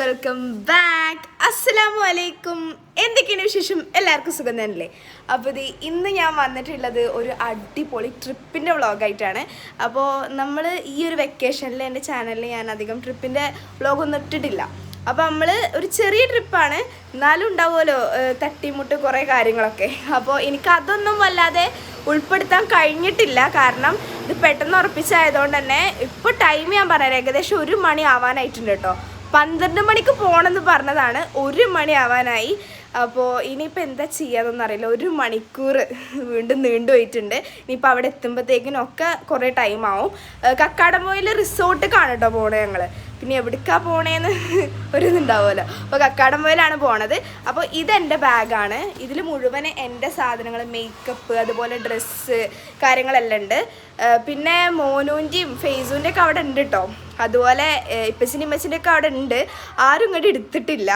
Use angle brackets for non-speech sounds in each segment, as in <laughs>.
Welcome back അസ്സലാമു അലൈക്കും. എന്തൊക്കെയാണ് വിശേഷം? എല്ലാവർക്കും സുഖം തന്നെയല്ലേ? അപ്പോൾ ഇത് ഇന്ന് ഞാൻ വന്നിട്ടുള്ളത് ഒരു അടിപൊളി ട്രിപ്പിന്റെ വ്ളോഗായിട്ടാണ് അപ്പോൾ നമ്മൾ ഈ ഒരു വെക്കേഷനിൽ എന്റെ ചാനലിൽ ഞാൻ അധികം ട്രിപ്പിന്റെ വ്ളോഗൊന്നും ഇട്ടിട്ടില്ല. അപ്പോൾ നമ്മൾ ഒരു ചെറിയ ട്രിപ്പാണ് എന്നാലും ഉണ്ടാവുമല്ലോ തട്ടിമുട്ട് കുറേ കാര്യങ്ങളൊക്കെ. അപ്പോൾ എനിക്ക് അതൊന്നും വല്ലാതെ ഉൾപ്പെടുത്താൻ കഴിഞ്ഞിട്ടില്ല. കാരണം ഇത് പെട്ടെന്ന് ഉറപ്പിച്ചായതുകൊണ്ട് തന്നെ ഇപ്പോൾ ടൈം ഞാൻ പറയാം. ഏകദേശം ഒരു മണി ആവാനായിട്ടുണ്ട് കേട്ടോ. പന്ത്രണ്ട് മണിക്ക് പോകണമെന്ന് പറഞ്ഞതാണ്. ഒരു മണി ആവാനായി അപ്പോൾ ഇനിയിപ്പോൾ എന്താ ചെയ്യാന്നൊന്നും അറിയില്ല. ഒരു മണിക്കൂർ വീണ്ടും നീണ്ടു പോയിട്ടുണ്ട്. ഇനിയിപ്പോൾ അവിടെ എത്തുമ്പോഴത്തേക്കിനൊക്കെ കുറേ ടൈം ആവും. കക്കാടംപോയിൽ റിസോർട്ട് കാണട്ടോ പോണേ ഞങ്ങൾ പിന്നെ എവിടുക്കാ പോണേന്ന് ഒരു ഇതുണ്ടാവുമല്ലോ അപ്പോൾ കക്കാടംപോയിലാണ് പോണത്. അപ്പോൾ ഇതെന്റെ ബാഗാണ്. ഇതിൽ മുഴുവൻ എന്റെ സാധനങ്ങൾ മേക്കപ്പ് അതുപോലെ ഡ്രസ്സ് കാര്യങ്ങളെല്ലാം ഉണ്ട്. പിന്നെ മോനൂന്റെയും ഫേസൂന്റെ ഒക്കെ അവിടെ ഉണ്ട് കേട്ടോ അതുപോലെ ഇപ്പച്ചിന്റെ ഇമ്മച്ചിന്റെ ഒക്കെ അവിടെ ഉണ്ട്. ആരും ഇങ്ങോട്ട് എടുത്തിട്ടില്ല.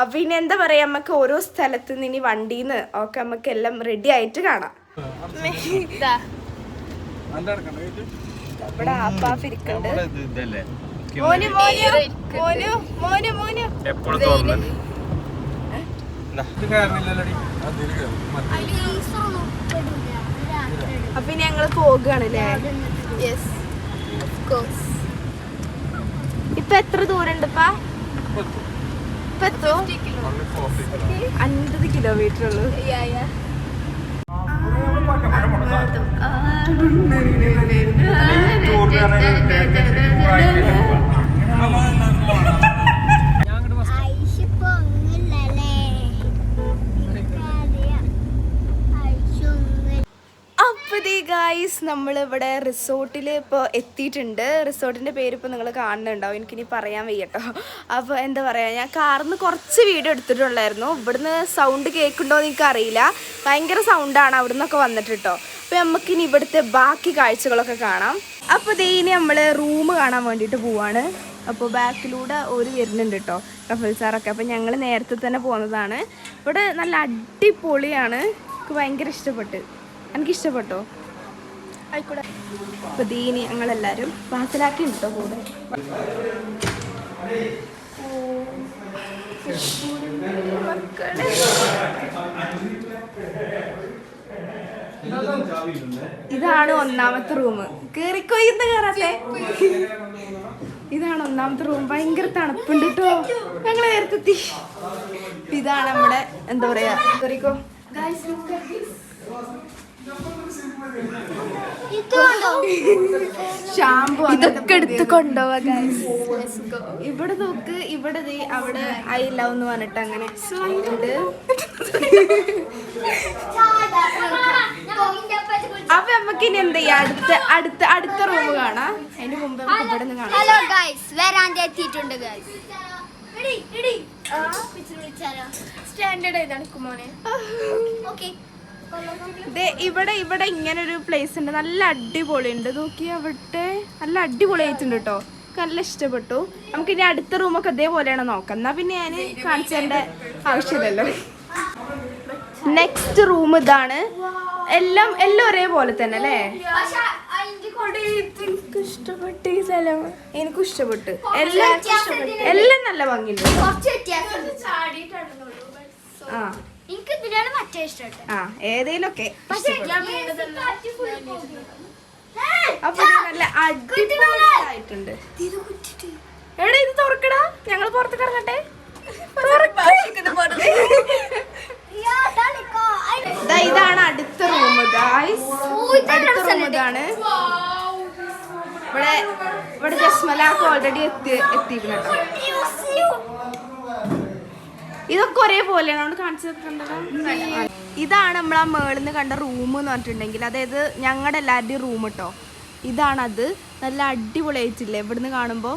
അപ്പം ഇനി എന്താ പറയുക നമുക്ക് ഓരോ സ്ഥലത്ത് നിന്ന് ഇനി വണ്ടിയിൽ നിന്ന് ഒക്കെ നമുക്ക് എല്ലാം റെഡി ആയിട്ട് കാണാം. ഇവിടെ ആപ്പാഫ് ഇരിക്കുന്നുണ്ട് മോന് മോന് മോന് മോന് മോന് എപ്പോഴും തുറന്നു അപ്പൊ ഇനി ഞങ്ങൾ പോകുകയാണല്ലേ യെസ് ഇപ്പൊ എത്ര ദൂരം ഉണ്ട് അൻപത് കിലോമീറ്റർ ഉള്ളു ഐസ് ഗായ്സ് നമ്മളിവിടെ റിസോർട്ടിൽ ഇപ്പോൾ എത്തിയിട്ടുണ്ട്. റിസോർട്ടിന്റെ പേര് ഇപ്പോൾ നിങ്ങൾ കാണുന്നുണ്ടാവും. എനിക്കിനി പറയാൻ വയ്യട്ടോ. അപ്പോൾ എന്താ പറയുക ഞാൻ കാറിൽ നിന്ന് കുറച്ച് വീഡിയോ എടുത്തിട്ടുള്ളായിരുന്നു ഇവിടുന്ന് സൗണ്ട് കേൾക്കുന്നുണ്ടോ എന്ന് എനിക്കറിയില്ല. ഭയങ്കര സൗണ്ടാണ് അവിടെ നിന്നൊക്കെ വന്നിട്ട് കേട്ടോ അപ്പോൾ നമുക്കിനി ഇവിടുത്തെ ബാക്കി കാഴ്ചകളൊക്കെ കാണാം. അപ്പോൾ ഇതേ ഇനി നമ്മൾ റൂം കാണാൻ വേണ്ടിയിട്ട് പോവാണ്. അപ്പോൾ ബാക്കിലൂടെ ഒരു വരുന്നുണ്ട് കേട്ടോ റഫൽ സാറൊക്കെ. അപ്പോൾ ഞങ്ങൾ നേരത്തെ തന്നെ പോകുന്നതാണ് ഇവിടെ നല്ല അടിപൊളിയാണ്. എനിക്ക് ഭയങ്കര ഇഷ്ടപ്പെട്ട്. എനിക്ക് ഇഷ്ടപ്പെട്ടോ ആയിക്കോട്ടെ അപ്പോൾ ദീനി ഞങ്ങളെല്ലാവരും പാസലാക്കി കേട്ടോ കൂടെ. ഇതാണ് ഒന്നാമത്തെ റൂം. കേറിക്കോയിന്ന് കയറാത്തെ ഇതാണ് ഒന്നാമത്തെ റൂം. ഭയങ്കര തണുപ്പുണ്ട് കേട്ടോ ഞങ്ങൾ നേരത്തെത്തി. ഇതാണ് നമ്മുടെ എന്താ പറയാ ഷാമ്പു ഇതൊക്കെ എടുത്ത് കൊണ്ടുപോവാ ഇവിടെ നോക്ക് ഇവിടെ അവിടെ ഐ ലവ് എന്ന് പറഞ്ഞിട്ട് അങ്ങനെ അപ്പൊ നമുക്ക് ഇനി എന്ത് ചെയ്യാം? അടുത്ത അടുത്ത അടുത്ത റൂം കാണാം. അതിന് മുമ്പ് ഇവിടെ നിന്ന് കാണാം. ഹലോ ഗൈസ് വരാന്റെ എത്തിയിട്ടുണ്ട് ഗൈസ് സ്റ്റാൻഡേർഡ് ഏതാണ് കുമോനെ ഓക്കെ ഇവിടെ ഇവിടെ ഇങ്ങനെ ഒരു പ്ലേസ് ഉണ്ട്. നല്ല അടിപൊളി ഉണ്ട് നോക്കി അവിടെ. നല്ല അടിപൊളി ആയിട്ടുണ്ട് കേട്ടോ നല്ല ഇഷ്ടപ്പെട്ടു. നമുക്ക് ഇനി അടുത്ത റൂമൊക്കെ അതേപോലെയാണ് നോക്കാം. എന്നാ പിന്നെ ഞാൻ കാണിച്ചേണ്ട ആവശ്യമില്ലല്ലോ. നെക്സ്റ്റ് റൂം ഇതാണ്. എല്ലാം എല്ലാം ഒരേപോലെ തന്നെ അല്ലേ? എനിക്ക് ഇഷ്ടപ്പെട്ടു ഈ സ്ഥലം. എനിക്കും ഇഷ്ടപ്പെട്ടു. എല്ലാം എല്ലാം നല്ല ഭംഗിയുണ്ട്. ആ. ഇതിനാണ് മറ്റേ ഇഷ്ടം ആ ഏതേലൊക്കെ പക്ഷേ അപ്പൊ നല്ല അടിപൊളിയായിട്ടുണ്ട് എടാ ഇത് തുറക്കടാ. ഞങ്ങൾ പുറത്തേക്ക് ഇറങ്ങട്ടെ ഇതാണ് അടുത്ത റൂം ഗായ്സ് അടുത്ത റൂം ഇതാണ്. ഇവിടെ ഇവിടെ ജസ്മലാക്ക് ഓൾറെഡി എത്തി എത്തിയിരുന്നു കേട്ടോ. ഇതൊക്കെ ഒരേപോലെയാണ്. അവിടെ കാണിച്ചു തന്നിട്ടുണ്ടല്ലോ. ഇതാണ് നമ്മൾ ആ മേളിൽ നിന്ന് കണ്ട റൂം എന്ന് പറഞ്ഞിട്ടുണ്ടെങ്കിൽ അതായത് ഞങ്ങളുടെ എല്ലാവരുടെയും റൂം കേട്ടോ ഇതാണത്. നല്ല അടിപൊളിയായിട്ടില്ലേ? ഇവിടുന്ന് കാണുമ്പോൾ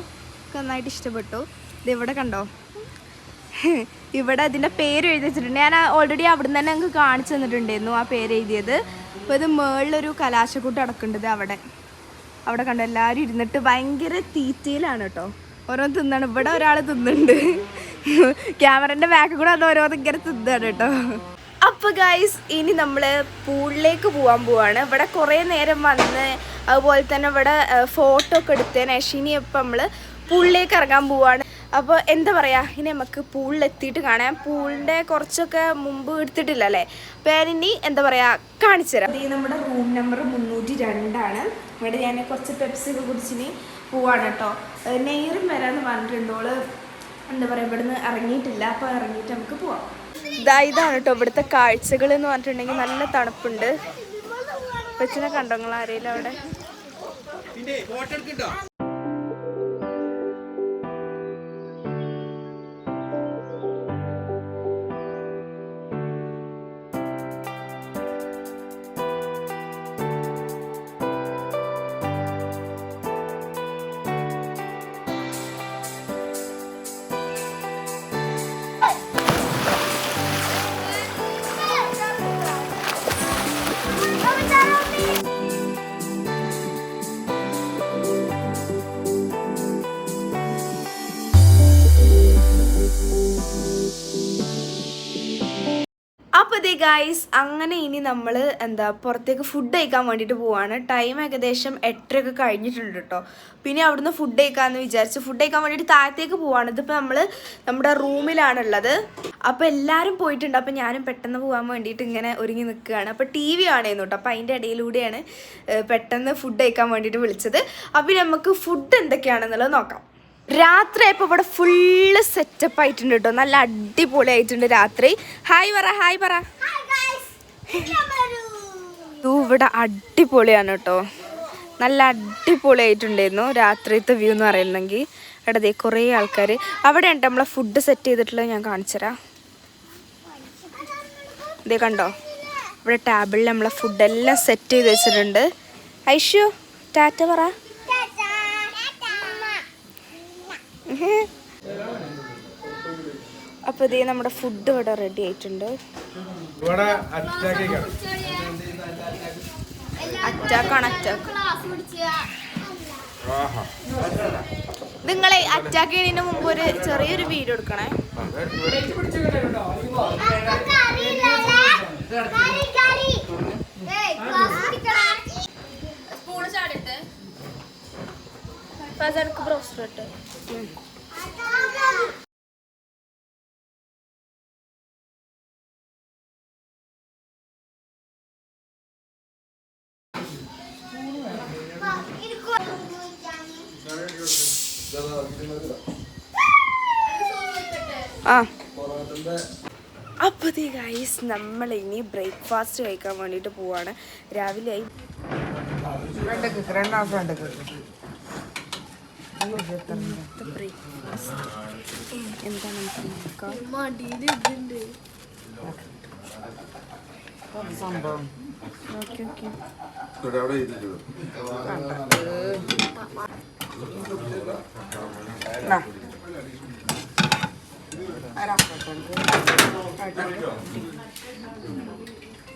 നന്നായിട്ട് ഇഷ്ടപ്പെട്ടു. ഇത് ഇവിടെ കണ്ടോ? <laughs> ഇവിടെ അതിന്റെ പേര് എഴുതി വെച്ചിട്ടുണ്ട്. ഞാൻ ഓൾറെഡി അവിടുന്ന് തന്നെ ഞങ്ങൾക്ക് കാണിച്ചു തന്നിട്ടുണ്ടായിരുന്നു ആ പേര് എഴുതിയത്. അപ്പോൾ ഇത് മേളിലൊരു കലാശക്കൂട്ട് അടക്കേണ്ടത് അവിടെ. അവിടെ കണ്ടോ എല്ലാവരും ഇരുന്നിട്ട് ഭയങ്കര തീറ്റയിലാണ് കേട്ടോ ഓരോ തിന്നാണ്. ഇവിടെ ഒരാൾ തിന്നുന്നുണ്ട്. ക്യാമറന്റെ ബാക്കിൽ കൂടെ അത് ഓരോ ഇങ്ങനെ തിന്നാണ് കേട്ടോ. അപ്പോൾ ഗൈസ് ഇനി നമ്മൾ പൂളിലേക്ക് പോകാൻ പോവാണ്. ഇവിടെ കുറേ നേരം വന്ന് അതുപോലെ തന്നെ ഇവിടെ ഫോട്ടോ ഒക്കെ എടുത്തതിന് ശേഷം ഇനി ഇപ്പം നമ്മൾ പൂളിലേക്ക് ഇറങ്ങാൻ പോവാണ്. അപ്പോൾ എന്താ പറയുക ഇനി നമുക്ക് പൂളിലെത്തിയിട്ട് കാണാം. പൂളിന്റെ കുറച്ചൊക്കെ മുമ്പ് എടുത്തിട്ടില്ല അല്ലേ? അപ്പോൾ ഞാനിനി എന്താ പറയുക കാണിച്ചു തരാം. ഈ നമ്മുടെ റൂം നമ്പർ മുന്നൂറ്റി രണ്ടാണ് ഇവിടെ ഞാൻ കുറച്ച് പെപ്സി ഒക്കെ കുടിച്ചിനി പോവാണ് കേട്ടോ. നെയ്റും വരാമെന്ന് പറഞ്ഞിട്ടുണ്ട്. ഓൾ എന്താ പറയുക ഇവിടുന്ന് ഇറങ്ങിയിട്ടില്ല. അപ്പോൾ ഇറങ്ങിയിട്ട് നമുക്ക് പോവാം. ഇതാ ഇതാണ് കേട്ടോ ഇവിടുത്തെ കാഴ്ചകൾ എന്ന് പറഞ്ഞിട്ടുണ്ടെങ്കിൽ നല്ല തണുപ്പുണ്ട്. കൊച്ചിനെ കണ്ടോ നിങ്ങൾ അറിയില്ല അവിടെ അപ്പോൾ ദേ ഗായ്സ് അങ്ങനെ ഇനി നമ്മൾ എന്താ പുറത്തേക്ക് ഫുഡ് കഴിക്കാൻ വേണ്ടിയിട്ട് പോവാണ്. ടൈം ഏകദേശം എട്ടരയൊക്കെ കഴിഞ്ഞിട്ടുണ്ട് കേട്ടോ പിന്നെ അവിടുന്ന് ഫുഡ് കഴിക്കാമെന്ന് വിചാരിച്ച് ഫുഡ് കഴിക്കാൻ വേണ്ടിയിട്ട് താഴത്തേക്ക് പോവാണ്. ഇതിപ്പോൾ നമ്മൾ നമ്മുടെ റൂമിലാണുള്ളത്. അപ്പോൾ എല്ലാവരും പോയിട്ടുണ്ട്. അപ്പോൾ ഞാനും പെട്ടെന്ന് പോകാൻ വേണ്ടിയിട്ട് ഇങ്ങനെ ഒരുങ്ങി നിൽക്കുകയാണ്. അപ്പോൾ ടി വി ആണേന്നു കേട്ടോ അപ്പോൾ അതിന്റെ ഇടയിലൂടെയാണ് പെട്ടെന്ന് ഫുഡ് കഴിക്കാൻ വേണ്ടിയിട്ട് വിളിച്ചത്. അപ്പോൾ നമുക്ക് ഫുഡ് എന്തൊക്കെയാണെന്നുള്ളത് നോക്കാം. രാത്രി ഇപ്പോൾ ഇവിടെ ഫുള്ള് സെറ്റപ്പ് ആയിട്ടുണ്ട് കേട്ടോ നല്ല അടിപൊളി ആയിട്ടുണ്ട് രാത്രി. ഹായ് പറ ഹായ് പറ. ഇവിടെ അടിപൊളിയാണ് കേട്ടോ നല്ല അടിപൊളി ആയിട്ടുണ്ടായിരുന്നു രാത്രിത്തെ വ്യൂ എന്ന് പറയുന്നെങ്കിൽ ഇടതെ കുറേ ആൾക്കാർ അവിടെ ഉണ്ട് നമ്മളെ ഫുഡ് സെറ്റ് ചെയ്തിട്ടുള്ളത് ഞാൻ കാണിച്ചുതരാം ഇതേ കണ്ടോ? ഇവിടെ ടേബിളിൽ നമ്മളെ ഫുഡെല്ലാം സെറ്റ് ചെയ്ത് വെച്ചിട്ടുണ്ട്. ഐഷു ടാറ്റ പറ. അപ്പോൾ ഇതേ നമ്മുടെ ഫുഡ് ഇവിടെ റെഡി ആയിട്ടുണ്ട്. അറ്റാക്കാണ് അറ്റാക്ക് ക്ലാസ് പിടിച്ച ആഹാ. നിങ്ങളെ അറ്റാക്ക് ചെയ്യുന്നതിന് മുമ്പ് ഒരു ചെറിയൊരു വീഡിയോ എടുക്കണേ. ബ്രോസ്റ്റർ ഇട്ട്. ആ. അപ്പോൾ ഗൈസ് നമ്മൾ ഇനി ബ്രേക്ക്ഫാസ്റ്റ് കഴിക്കാൻ വേണ്ടിട്ട് പോവാണ്. രാവിലെ ആയി. ബ്രേക്ക്ഫാസ്റ്റ് എന്താണ് നമുക്ക് നോക്കാം. ഓക്കെ ഓക്കെ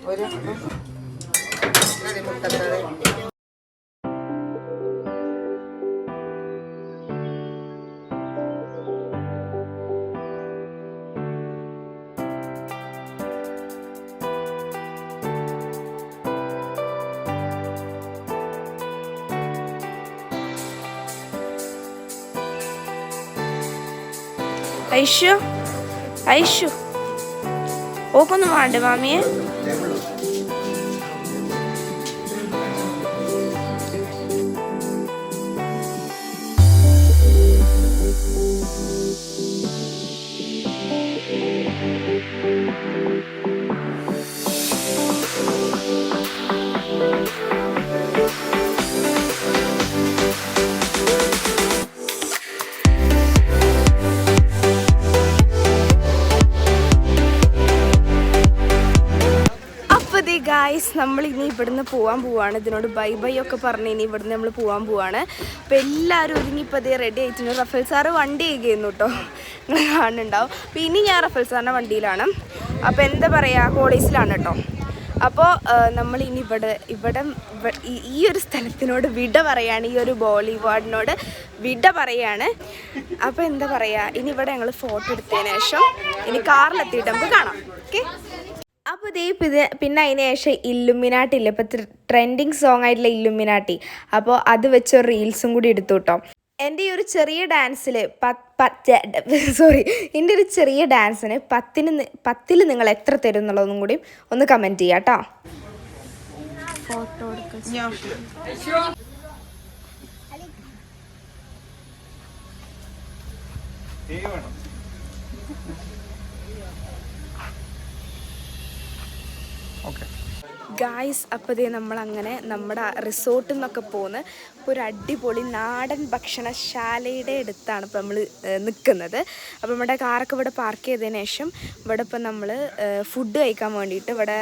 അവിടെ ഇരിക്കുന്നത് ഐഷു ഐഷു. ഓക്കൊന്നും വേണ്ടേ മാമിയെ. നമ്മൾ ഇനി ഇവിടുന്ന് പോകാൻ പോവാണ്. ഇതിനോട് ബൈ ബൈ ഒക്കെ പറഞ്ഞ് ഇനി ഇവിടുന്ന് നമ്മൾ പോകാൻ പോവാണ്. അപ്പോൾ എല്ലാവരും ഇപ്പോൾ അതേ റെഡി ആയിട്ടുണ്ട്. റഫേൽ സാറ് വണ്ടി ചെയ്യുന്നു കേട്ടോ നിങ്ങൾ കാണുന്നുണ്ടാവും. അപ്പോൾ ഇനി ഞാൻ റഫേൽ സാറിന്റെ വണ്ടിയിലാണ്. അപ്പോൾ എന്താ പറയുക കോളേജിലാണ് കേട്ടോ അപ്പോൾ നമ്മൾ ഇനി ഇവിടെ ഇവിടെ ഈ ഒരു സ്ഥലത്തിനോട് വിട പറയാണ്. ഈ ഒരു ബോളിവുഡിനോട് വിട പറയാണ്. അപ്പോൾ എന്താ പറയുക ഇനി ഇവിടെ ഞങ്ങൾ ഫോട്ടോ എടുത്തതിന് ശേഷം ഇനി കാറിലെത്തിയിട്ട് നമുക്ക് കാണാം. ഓക്കെ അപ്പോൾ ഇത് പിന്നെ അതിന് ശേഷം ഇല്ലുമിനാട്ടി ഇല്ലേ? ഇപ്പോൾ ട്രെൻഡിങ് സോങ് ആയിട്ടുള്ള ഇല്ലുമിനാട്ടി. അപ്പോൾ അത് വെച്ച് ഒരു റീൽസും കൂടി എടുത്തു കേട്ടോ എന്റെ ഈ ഒരു ചെറിയ ഡാൻസിൽ സോറി എന്റെ ഒരു ചെറിയ ഡാൻസിന് പത്തിന് പത്തിൽ നിങ്ങൾ എത്ര തരും എന്നുള്ളതും കൂടി ഒന്ന് കമന്റ് ചെയ്യാം കേട്ടോ ഫോട്ടോ ഗായ്സ് അപ്പോൾ ദേ നമ്മളങ്ങനെ നമ്മുടെ റിസോർട്ടിൽ നിന്നൊക്കെ പോന്ന് ഇപ്പോൾ ഒരു അടിപൊളി നാടൻ ഭക്ഷണശാലയുടെ അടുത്താണ് ഇപ്പോൾ നമ്മൾ നിൽക്കുന്നത് അപ്പോൾ നമ്മുടെ കാറൊക്കെ ഇവിടെ പാർക്ക് ചെയ്തതിന് ശേഷം ഇവിടെ ഇപ്പോൾ നമ്മൾ ഫുഡ് കഴിക്കാൻ വേണ്ടിയിട്ട് ഇവിടെ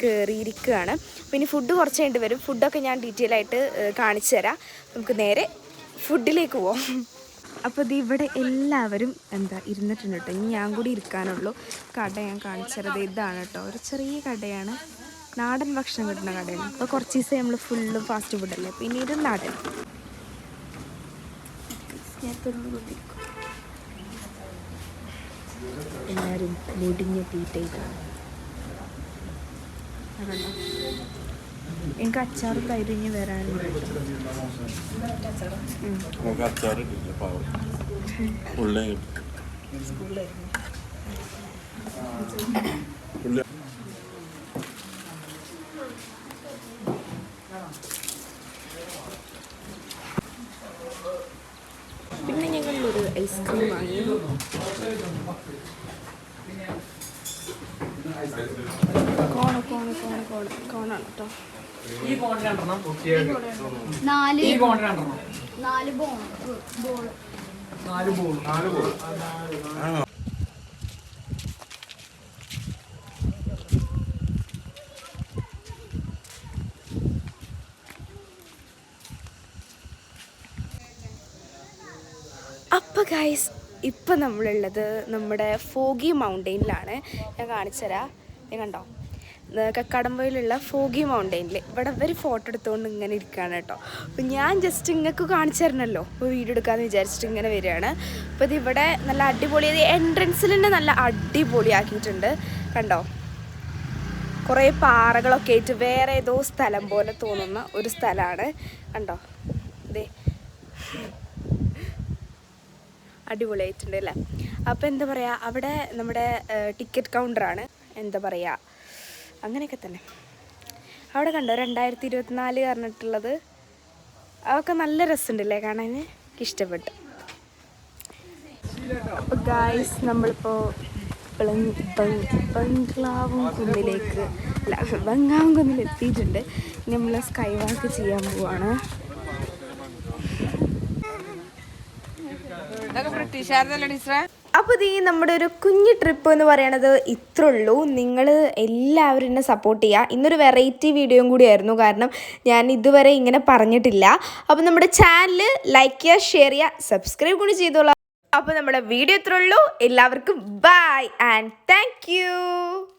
കയറിയിരിക്കുകയാണ് അപ്പോൾ ഇനി ഫുഡ് കുറച്ച് കഴിഞ്ഞിട്ട് വരും. ഫുഡൊക്കെ ഞാൻ ഡീറ്റെയിൽ ആയിട്ട് കാണിച്ചു തരാം. നമുക്ക് നേരെ ഫുഡിലേക്ക് പോവാം. അപ്പോൾ ഇത് ഇവിടെ എല്ലാവരും എന്താ ഇരുന്നിട്ടുണ്ട് കേട്ടോ. ഇനി ഞാൻ കൂടി ഇരിക്കാനുള്ളൂ. കട ഞാൻ കാണിച്ചത് ഇതാണ് കേട്ടോ. ഒരു ചെറിയ കടയാണ്. നാടൻ ഭക്ഷണം കിട്ടുന്ന കടയാണ്. അപ്പോൾ കുറച്ച് ദിവസം നമ്മൾ ഫുള്ളും ഫാസ്റ്റ് ഫുഡ് ഫുഡല്ലേ പിന്നീട് നാടൻ. എല്ലാവരും മുടിഞ്ഞ തീറ്റ അതുകൊണ്ടോ എനിക്ക് അച്ചാറും തൈര് ഇനി വരാനുണ്ട് പിന്നെ ഞങ്ങളൊരു ഐസ്ക്രീം വാങ്ങി. കോണ് കോണ് കോണ് കോണ് കോണാണ് കേട്ടോ. നാല് നാല് ബോൾ ബോൾ അപ്പോൾ ഗൈസ് ഇപ്പം നമ്മളുള്ളത് നമ്മുടെ ഫോഗി മൗണ്ടെയിനിലാണ് ഞാൻ കാണിച്ചു തരാം ഞാൻ കണ്ടോ? കക്കാടംപൊയിലുള്ള ഫോഗി മൗണ്ടെയിനിൽ ഇവിടെ ഇവർ ഫോട്ടോ എടുത്തുകൊണ്ട് ഇങ്ങനെ ഇരിക്കുകയാണ് കേട്ടോ. അപ്പോൾ ഞാൻ ജസ്റ്റ് ഇങ്ങൾക്ക് കാണിച്ചു തരണമല്ലോ അപ്പോൾ വീഡിയോ എടുക്കാമെന്ന് വിചാരിച്ചിട്ട് ഇങ്ങനെ വരികയാണ്. അപ്പോൾ ഇത് ഇവിടെ നല്ല അടിപൊളി എൻട്രൻസിൽ തന്നെ നല്ല അടിപൊളിയാക്കിയിട്ടുണ്ട്. കണ്ടോ? കുറേ പാറകളൊക്കെ ആയിട്ട് വേറെ ഏതോ സ്ഥലം പോലെ തോന്നുന്ന ഒരു സ്ഥലമാണ്. കണ്ടോ? ഇതേ അടിപൊളിയായിട്ടുണ്ട് അല്ലേ? അപ്പോൾ എന്താ പറയുക അവിടെ നമ്മുടെ ടിക്കറ്റ് കൗണ്ടറാണ് എന്താ പറയുക അങ്ങനെയൊക്കെ തന്നെ. അവിടെ കണ്ടോ രണ്ടായിരത്തി ഇരുപത്തിനാല് പറഞ്ഞിട്ടുള്ളത്. അതൊക്കെ നല്ല രസമുണ്ടല്ലേ കാണാൻ ഇഷ്ടപ്പെട്ടു. അപ്പോൾ ഗായ്സ് നമ്മളിപ്പോൾ ബംഗ്ലാവും കുന്നിലേക്ക് അല്ല എത്തിയിട്ടുണ്ട്. ഇനി നമ്മൾ സ്കൈ വാക്ക് ചെയ്യാൻ പോവാണ്. അപ്പോൾ ഇത് ഈ നമ്മുടെ ഒരു കുഞ്ഞു ട്രിപ്പ് എന്ന് പറയണത് ഇത്ര ഉള്ളൂ നിങ്ങൾ എല്ലാവരും എന്നെ സപ്പോർട്ട് ചെയ്യുക ഇന്നൊരു വെറൈറ്റി വീഡിയോയും കൂടിയായിരുന്നു. കാരണം ഞാൻ ഇതുവരെ ഇങ്ങനെ പറഞ്ഞിട്ടില്ല. അപ്പോൾ നമ്മുടെ ചാനൽ ലൈക്ക് ചെയ്യുക ഷെയർ ചെയ്യുക സബ്സ്ക്രൈബ് കൂടി ചെയ്തോളാം. അപ്പോൾ നമ്മുടെ വീഡിയോ ഇത്രേ ഉള്ളൂ എല്ലാവർക്കും ബൈ ആൻഡ് താങ്ക്